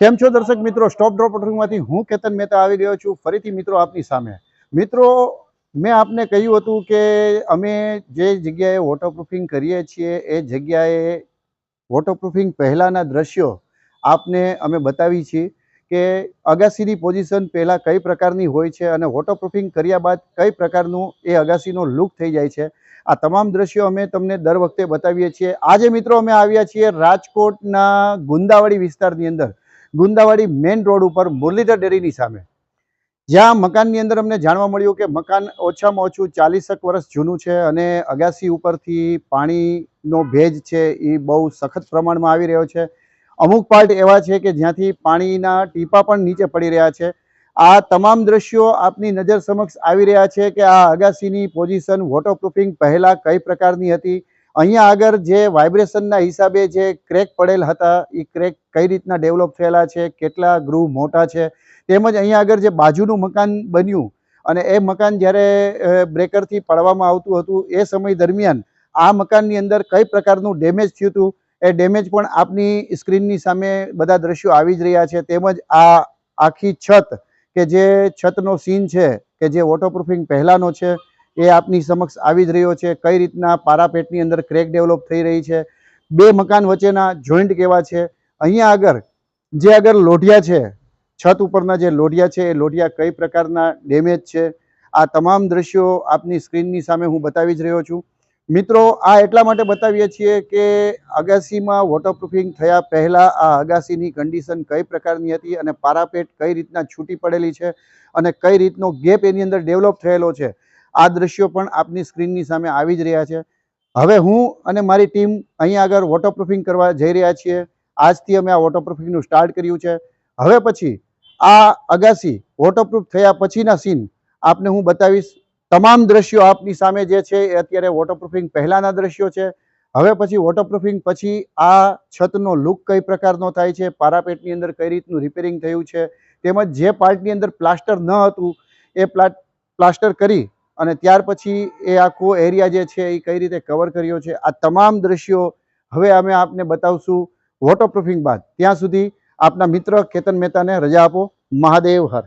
કેમ છો દર્શક મિત્રો? સ્ટોપ ડ્રોપમાંથી હું કેતન મહેતા આવી ગયો છું. ફરીથી મિત્રો આપની સામે. મિત્રો, મેં આપને કહ્યું હતું કે અમે જે જગ્યાએ વોટરપ્રૂફિંગ કરીએ છીએ, એ જગ્યાએ વોટરપ્રૂફિંગ પહેલાંના દ્રશ્યો આપને અમે બતાવી છીએ કે અગાસીની પોઝિશન પહેલાં કઈ પ્રકારની હોય છે અને વોટરપ્રૂફિંગ કર્યા બાદ કઈ પ્રકારનું એ અગાસીનો લુક થઈ જાય છે. આ તમામ દ્રશ્યો અમે તમને દર વખતે બતાવીએ છીએ. આજે મિત્રો અમે આવ્યા છીએ રાજકોટના ગુંદાવાડી વિસ્તારની અંદર. ગુંદાવાડી મેઇન રોડ ઉપર મુરલીધર ડેરીની સામે. જ્યાં મકાનની અંદર અમને જાણવા મળ્યું કે મકાન ઓછામાં ઓછું ચાલીસક વર્ષ જૂનું છે અને અગાસી ઉપરથી પાણીનો ભેજ છે એ બહુ સખત પ્રમાણમાં આવી રહ્યો છે. અમુક પાર્ટ એવા છે કે જ્યાંથી પાણીના ટીપા પણ નીચે પડી રહ્યા છે. આ તમામ દ્રશ્યો આપની નજર સમક્ષ આવી રહ્યા છે કે આ અગાસીની પોઝિશન વોટરપ્રૂફિંગ પહેલાં કઈ પ્રકારની હતી? અહીંયા આગળ જે વાઇબ્રેશનના હિસાબે જે ક્રેક પડેલ હતા એ ક્રેક કઈ રીતના ડેવલપ થયેલા છે, કેટલા ગૃહ મોટા છે, તેમજ અહીંયા આગળ જે બાજુનું મકાન બન્યું અને એ મકાન જ્યારે બ્રેકરથી પાડવામાં આવતું હતું, એ સમય દરમિયાન આ મકાનની અંદર કઈ પ્રકારનું ડેમેજ થયું હતું, એ ડેમેજ પણ આપની સ્ક્રીનની સામે બધા દ્રશ્યો આવી જ રહ્યા છે, તેમજ આ આખી છત, કે જે છતનો સીન છે, કે જે વોટરપ્રૂફિંગ પહેલાંનો છે એ આપની સમક્ષ આવી જ રહ્યો છે. કઈ રીતના પારાપેટની અંદર ક્રેક ડેવલપ થઈ રહી છે? બે મકાન વચ્ચેના જોઈન્ટ કેવા છે? અહીંયા આગળ જે આગળ લોઢિયા છે, છત ઉપરના જે લોઢિયા છે, એ લોઢિયા કઈ પ્રકારના ડેમેજ છે? આ તમામ દ્રશ્યો આપની સ્ક્રીનની સામે હું બતાવી જ રહ્યો છું. મિત્રો, આ એટલા માટે બતાવીએ છીએ કે અગાસીમાં વોટરપ્રૂફિંગ થયા પહેલાં આ અગાસીની કન્ડિશન કઈ પ્રકારની હતી અને પારાપેટ કઈ રીતના છૂટી પડેલી છે અને કઈ રીતનો ગેપ એની અંદર ડેવલપ થયેલો છે? આ દ્રશ્યો પણ આપની સ્ક્રીનની સામે આવી જ રહ્યા છે. હવે હું અને મારી ટીમ અહીં આગળ વોટરપ્રૂફિંગ કરવા જઈ રહ્યા છીએ. આજથી અમે આ વોટરપ્રૂફિંગનું સ્ટાર્ટ કર્યું છે. હવે પછી આ અગાસી વોટરપ્રૂફ થયા પછીના સીન આપને હું બતાવીશ. તમામ દ્રશ્યો આપની સામે જે છે એ અત્યારે વોટરપ્રૂફિંગ પહેલાંના દ્રશ્યો છે. હવે પછી વોટરપ્રૂફિંગ પછી આ છતનો લુક કઈ પ્રકારનો થાય છે, પારાપેટની અંદર કઈ રીતનું રિપેરિંગ થયું છે, તેમજ જે પાર્ટની અંદર પ્લાસ્ટર ન હતું, એ પ્લા પ્લાસ્ટર કરી અને ત્યાર પછી એ આખો એરિયા જે છે એ કઈ રીતે કવર કર્યો છે, આ તમામ દ્રશ્યો હવે અમે આપને બતાવશું વોટરપ્રૂફિંગ બાદ. ત્યાં સુધી આપના મિત્ર કેતન મહેતાને રજા આપો. મહાદેવ હર.